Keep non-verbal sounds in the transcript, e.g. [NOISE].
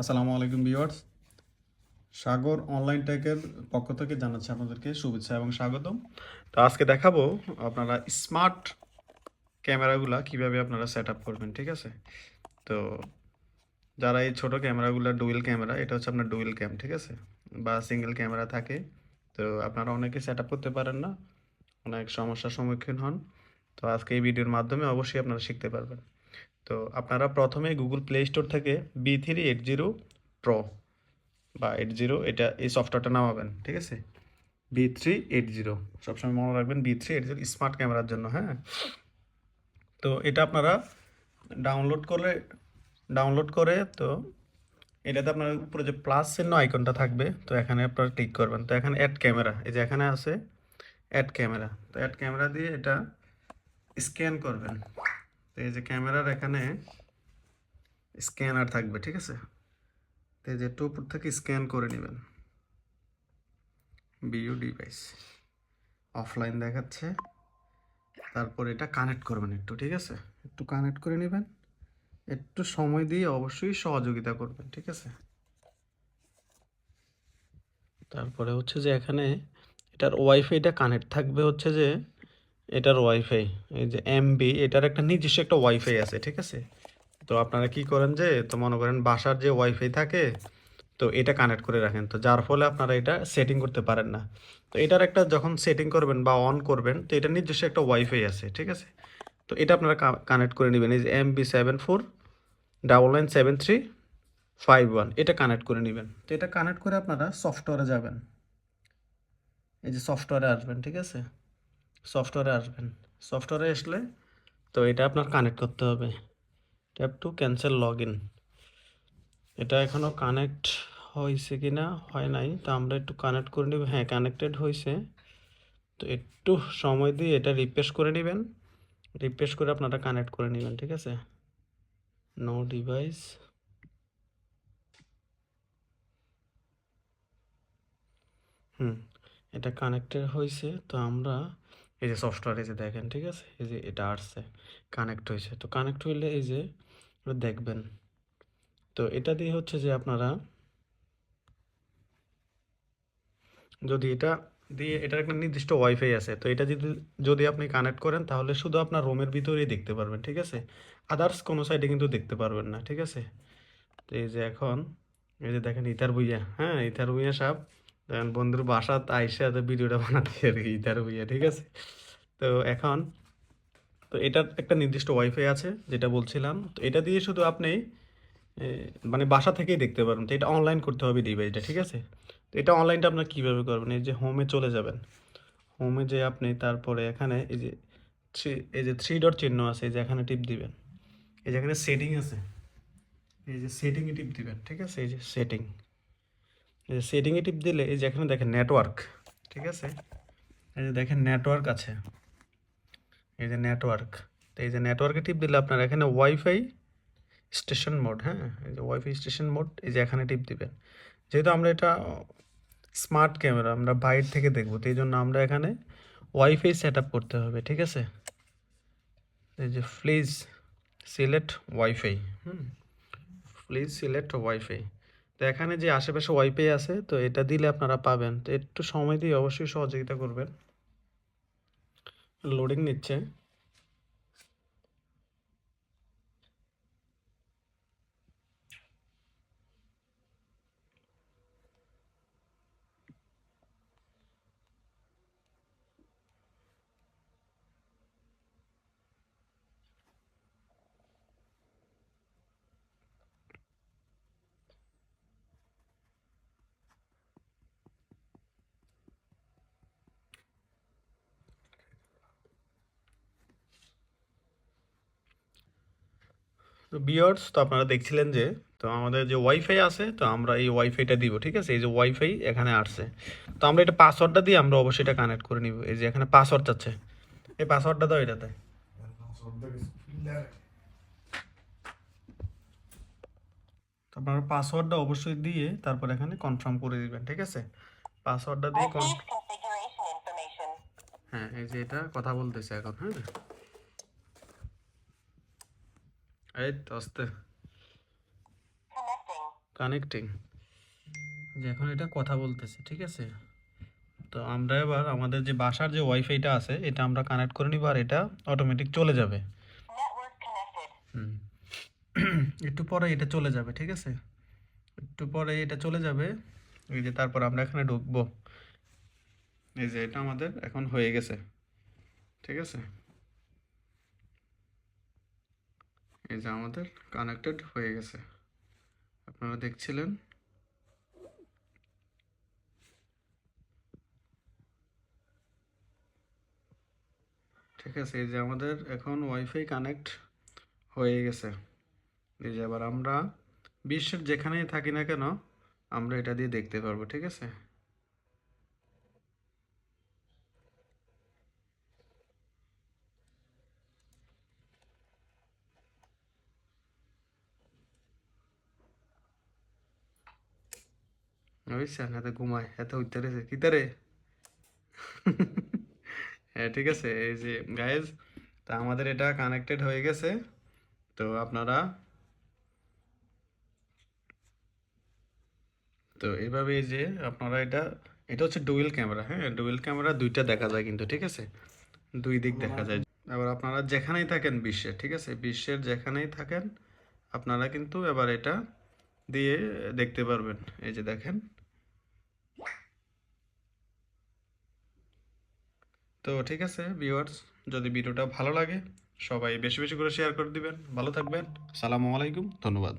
আসসালামু আলাইকুম ভিউয়ার্স। সাগর অনলাইন টেকের পক্ষ থেকে জানাচ্ছি আপনাদেরকে শুভেচ্ছা এবং স্বাগতম। তো আজকে দেখাবো আপনারা স্মার্ট ক্যামেরাগুলা কীভাবে আপনারা সেট আপ করবেন, ঠিক আছে? তো যারা এই ছোটো ক্যামেরাগুলো ডুয়েল ক্যামেরা, এটা হচ্ছে আপনার ডুয়েল ক্যাম, ঠিক আছে? বা সিঙ্গেল ক্যামেরা থাকে, তো আপনারা অনেকে সেট আপ করতে পারেন না, অনেক সমস্যার সম্মুখীন হন। তো আজকে এই ভিডিওর মাধ্যমে অবশ্যই আপনারা শিখতে পারবেন। তো আপনারা প্রথমে গুগল প্লে স্টোর থেকে B three eight zero pro বা এইট জিরো এটা এই সফটওয়্যারটা নামাবেন, ঠিক আছে? বি থ্রি এইট জিরো সবসময় মনে রাখবেন B three eight zero smart ক্যামেরার জন্য হ্যাঁ? তো এটা আপনারা ডাউনলোড করে ডাউনলোড করে তো এটাতে আপনার উপরে যে প্লাস চিহ্ন আইকনটা থাকবে, তো এখানে আপনারা ক্লিক করবেন। তো এখানে অ্যাড ক্যামেরা এই যে এখানে আছে অ্যাড ক্যামেরা তো অ্যাড ক্যামেরা দিয়ে এটা স্ক্যান করবেন। তো এই যে ক্যামেরার এখানে স্ক্যানার থাকবে, ঠিক আছে? তো এই যে একটু উপর থেকে স্ক্যান করে নেবেন। BU device. অফলাইন দেখাচ্ছে। তারপর এটা কানেক্ট করবেন একটু, ঠিক আছে? একটু কানেক্ট করে নেবেন। একটু সময় দিয়ে অবশ্যই সহযোগিতা করবেন, ঠিক আছে? তারপরে হচ্ছে যে এখানে এটার ওয়াইফাইটা কানেক্ট থাকবে হচ্ছে যে এটার ওয়াইফাই এই যে এমবি এটার একটা নিজস্ব একটা ওয়াইফাই আছে, ঠিক আছে? তো আপনারা কি করেন যে, তো মনে করেন বাসার যে ওয়াইফাই থাকে, তো এটা কানেক্ট করে রাখেন। তো যার ফলে আপনারা এটা সেটিং করতে পারেন না। তো এটার একটা যখন সেটিং করবেন বা অন করবেন, তো এটা নিজস্ব একটা ওয়াইফাই আছে, ঠিক আছে? তো এটা আপনারা কানেক্ট করে নেবেন। এই যে M B seven four double nine seven three five one এটা কানেক্ট করে নেবেন। তো এটা কানেক্ট করে আপনারা সফটওয়্যারে যাবেন। এই যে সফটওয়্যারে আসবেন, ঠিক আছে? সফটওয়্যারে আসবেন। সফটওয়্যারে আসলে তো এটা আপনার কানেক্ট করতে হবে। Tap to cancel log in এটা এখনও কানেক্ট হয়েছে কি না হয় নাই। তো আমরা একটু কানেক্ট করে নিব। হ্যাঁ কানেক্টেড হয়েছে। তো একটু সময় দিয়ে এটা রিপ্লেস করে নেবেন। রিপ্লেস করে আপনারা কানেক্ট করে নেবেন, ঠিক আছে? নো ডিভাইস হুম, এটা কানেক্টেড হয়েছে। তো আমরা এই যে সফটওয়্যার এই যে দেখেন, ঠিক আছে? এই যে এটা আসছে কানেক্ট হয়েছে। তো কানেক্ট হইলে এই যে দেখবেন। তো এটা দিয়ে হচ্ছে যে আপনারা যদি এটা দিয়ে, এটার একটা নির্দিষ্ট ওয়াইফাই আছে, তো এটা যদি যদি আপনি কানেক্ট করেন, তাহলে শুধু আপনার রুমের ভিতরেই দেখতে পারবেন, ঠিক আছে? আদার্স কোনো সাইডে কিন্তু দেখতে পারবেন না, ঠিক আছে? তো এই যে এখন, এই যে দেখেন ইথার বুইয়া হ্যাঁ? ইথার বুইয়া সাহেব দেখেন বন্ধুর বাসাত আইসে তো ভিডিওটা বানাচ্ছি আর কি ইতার বুইয়া ঠিক আছে? তো এখন, তো এটার একটা নির্দিষ্ট ওয়াইফাই আছে, যেটা বলছিলাম। তো এটা দিয়ে শুধু আপনি মানে বাসা থেকেই দেখতে পারবেন। তো এটা অনলাইন করতে হবে ডিভাইসটা ঠিক আছে? তো এটা অনলাইনটা আপনার কীভাবে করবেন? এই যে হোমে চলে যাবেন। হোমে যে আপনি তারপরে এখানে এই যে থ্রি, এই যে থ্রি ডট চিহ্ন আছে, এই যে এখানে টিপ দিবেন। এই যে এখানে সেটিং আছে। এই যে সেটিংয়ে টিপ দিবেন, ঠিক আছে? এই যে সেটিং এই যে সেটিংয়ে টিপ দিলে, এই যে এখানে দেখেন নেটওয়ার্ক ঠিক আছে? এই যে দেখেন নেটওয়ার্ক আছে। এই যে নেটওয়ার্ক তো এই যে নেটওয়ার্কে টিপ দিলে আপনার এখানে ওয়াইফাই স্টেশন মোড হ্যাঁ? এই যে ওয়াইফাই স্টেশন মোড এই যে এখানে টিপ দিবেন। যেহেতু আমরা এটা স্মার্ট ক্যামেরা আমরা বাইরে থেকে দেখব, তো এই জন্য আমরা এখানে ওয়াইফাই সেট করতে হবে, ঠিক আছে? এই যে please select wifi hmm? Please select wifi তো এখানে যে আশেপাশে ওয়াইফাই আছে, তো এটা দিলে আপনারা পাবেন। তো একটু সময় দিয়ে অবশ্যই সহযোগিতা করবেন। লোডিং নিচ্ছে। তো বিয়ার্স তো আপনারা দেখছিলেন যে তো আমাদের যে ওয়াইফাই আছে তো আমরা এই ওয়াইফাইটা দিব ঠিক আছে? এই যে ওয়াইফাই এখানে আসছে। তো আমরা এটা পাসওয়ার্ডটা দিয়ে আমরা অবশ্যই এটা কানেক্ট করে নিব। এই যে এখানে পাসওয়ার্ড চাচ্ছে এই পাসওয়ার্ডটা দাও এটাতে। আপনারা পাসওয়ার্ডটা অবশ্যই দিয়ে তারপর এখানে কনফার্ম করে দিবেন ঠিক আছে? পাসওয়ার্ডটা দিয়ে. হ্যাঁ এই যে এটা কথা বলতেছে এখন হ্যাঁ? এই আস্তে। কানেক্টিং যে এখন এটা কথা বলতেছে ঠিক আছে? তো আমরা এবার আমাদের যে বাসার যে ওয়াইফাইটা আছে এটা আমরা কানেক্ট করে নিব আর এটা অটোমেটিক চলে যাবে। হুম। [CLEARS THROAT] একটু পরে এটা চলে যাবে ঠিক আছে? একটু পরে এটা চলে যাবে। এই যে তারপর আমরা এখানে ঢুকবো। এই যে এটা আমাদের এখন হয়ে গেছে। ঠিক আছে? এই যে আমাদের কানেক্টেড হয়ে গেছে। আপনারা দেখছিলেন? ঠিক আছে, এই যে আমাদের এখন ওয়াইফাই কানেক্ট হয়ে গেছে। এই যে আবার আমরা বিশ্বের যেখানেই থাকি না কেন, আমরা এটা দিয়ে দেখতে পারব, ঠিক আছে? বুঝছেন এত ঘুমায় এত উঠতে রয়েছে হ্যাঁ ঠিক আছে, এই যে গাইজ তা আমাদের এটা কানেক্টেড হয়ে গেছে। তো আপনারা তো এইভাবে এই যে আপনারা এটা এটা হচ্ছে ডুয়েল ক্যামেরা হ্যাঁ? ডুয়েল ক্যামেরা দুইটা দেখা যায় কিন্তু, ঠিক আছে? দুই দিক দেখা যায়। এবার আপনারা যেখানেই থাকেন বিশ্বে, ঠিক আছে? বিশ্বের যেখানেই থাকেন, আপনারা কিন্তু এবার এটা দিয়ে দেখতে পারবেন। এই যে দেখেন। তো ঠিক আছে ভিউয়ার্স যদি ভিডিওটা ভালো লাগে, সবাই বেশি বেশি করে শেয়ার করে দিবেন। ভালো থাকবেন। সালামু আলাইকুম, ধন্যবাদ।